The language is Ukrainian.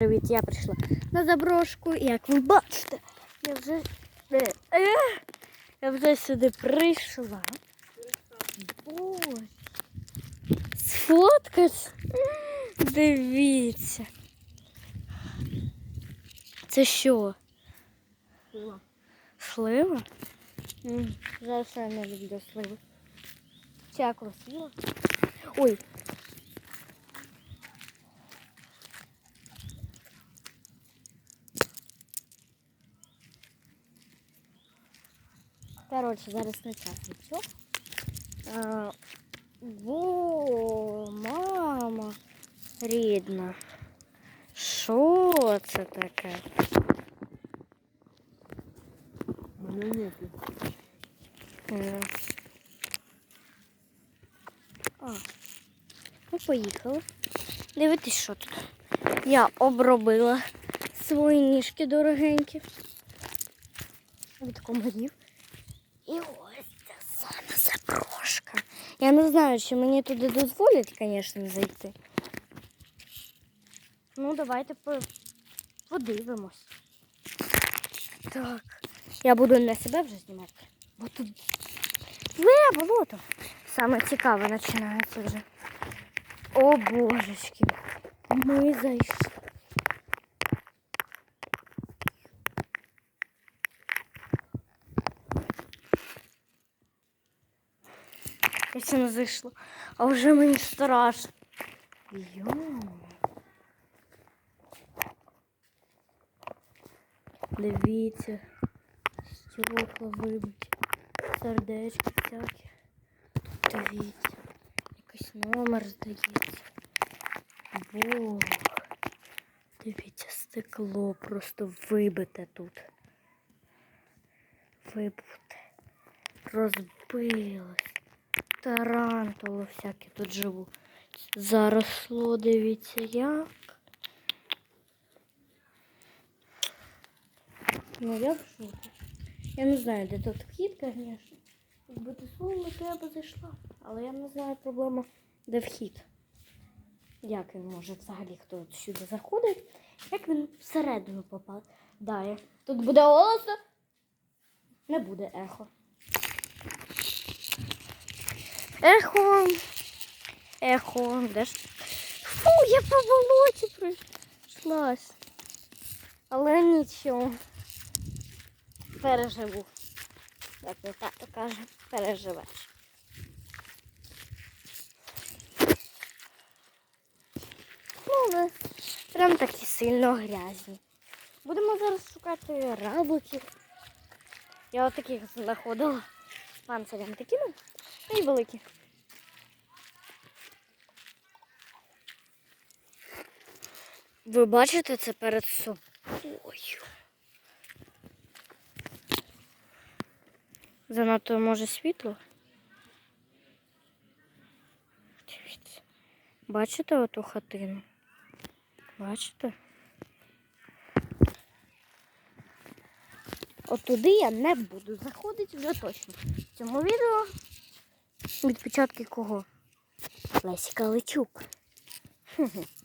Привіт, я прийшла на заброшку, як ви бачите, я вже, е, е, я вже сюди прийшла. Боже. Сфоткать? Дивіться. Це що? Слива? М, Зараз я не люблю сливи. Ця красива. Ой, Коротше, зараз не час нічого. А, Во, мама рідна. Що це таке? Марионетки. Е. А, ну поїхали. Дивитись, що тут. Я обробила свої ніжки дорогенькі. Від комарів. І ось ця сама заброшка. Я не знаю, чи мені туди дозволять, звісно, зайти. Ну, давайте подивимось. Так. Я буду на себе вже знімати. Бо тут зле болото. Саме цікаве починається вже. О божечки. Ми зайшли. Ще зайшла. А вже мені страшно. Йо. Дивіться. Стекла вибиті. Сердечки всякі. Тут дивіться. Якийсь номер здається. Бог. Дивіться, стекло просто вибите тут. Вибите. Розбилось. Тарантули всякі тут живуть. Заросло, дивіться, як. Ну я в шокі. Я не знаю, де тут вхід, звісно. Якби ти словно, то я би зайшла. Але я не знаю проблема, де вхід. Як він може взагалі хто от сюди заходить? Як він всередину попадає? Тут буде голосно? Не буде ехо. Ехо. Ехо. Де ж? Фу, я по болоті прийшлась. Але нічого. Переживу. Як мій тато каже, переживеш. Ну, не прям такі сильно грязні. Будемо зараз шукати равликів. Я отаких знаходила панцирем такими і великі. Ви бачите це перед собою? Занадто може світло. Дивіться. Бачите оту хатину? Бачите? От туди я не буду заходити вже точно. В цьому відео відпечатки кого? Лесі Личук. Хе-хе.